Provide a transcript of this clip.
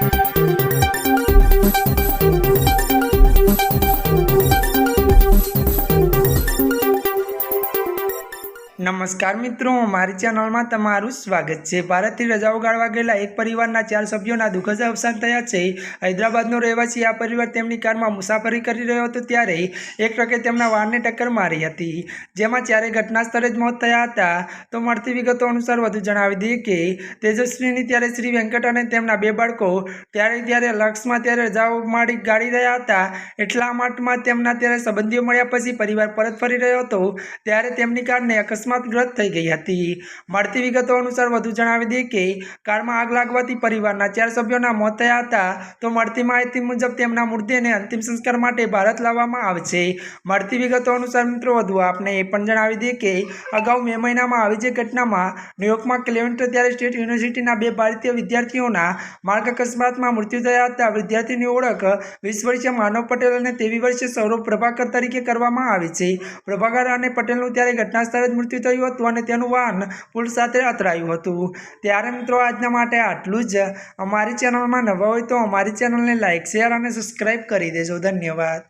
Thank you. નમસ્કાર મિત્રો, મારી ચેનલમાં તમારું સ્વાગત છે. ભારતથી રજાઓ ગાળવા ગયેલા એક પરિવારના ચાર સભ્યોના દુઃખદ અવસાન થયા છે. હૈદરાબાદનો રહેવાસી આ પરિવાર તેમની કારમાં મુસાફરી કરી રહ્યો હતો ત્યારે એક ટ્રકે તેમના વાહનને ટક્કર મારી હતી. જેમાં ચારે ઘટના સ્થળે જ મોત થયા હતા. તો મળતી વિગતો અનુસાર વધુ જણાવી દઈએ કે, તેજસ્વીની ત્યારે શ્રી વેંકટ અને તેમના બે બાળકો ત્યારે ત્યારે લક્ષમાં ત્યારે રજાઓ માડી ગાળી રહ્યા હતા, એટલા માટમાં તેમના ત્યારે સંબંધીઓ મળ્યા પછી પરિવાર પરત ફરી રહ્યો હતો. ત્યારે તેમની કારને અકસ્માતગ્રસ્ત થઈ ગઈ હતી. મળતી વિગતો અનુસાર વધુ જણાવી દઈએ કે, કારમાં આગ લાગવાથી પરિવારના ચાર સભ્યોના મોત થયા હતા. તો મળતી માહિતી મુજબ તેમના મૃતદેહને અંતિમ સંસ્કાર માટે ભારત લાવવામાં આવશે. મળતી વિગતો અનુસાર મિત્રો, વધુ આપને એ પણ જણાવી દઈએ કે, અગાઉ મે મહિનામાં આવી જે ઘટનામાં ન્યુયોર્કમાં ક્લેવેન્ટર ત્યારે સ્ટેટ યુનિવર્સિટીના બે ભારતીય વિદ્યાર્થીઓના માર્ગ અકસ્માતમાં મૃત્યુ થયા હતા. વિદ્યાર્થીની ઓળખ વીસ વર્ષીય માનવ પટેલ અને તેવી વર્ષીય સૌરભ પ્રભાકર તરીકે કરવામાં આવી છે. પ્રભાકર અને પટેલનું ત્યારે ઘટના સ્થળે જ મૃત્યુ થયું હતું અને તેનું વાહન પુલ સાથે અથડાયું હતું. ત્યારે મિત્રો આજના માટે આટલું જ. અમારી ચેનલમાં નવા હોય તો અમારી ચેનલને લાઇક શેર અને સબસ્ક્રાઈબ કરી દેજો. ધન્યવાદ.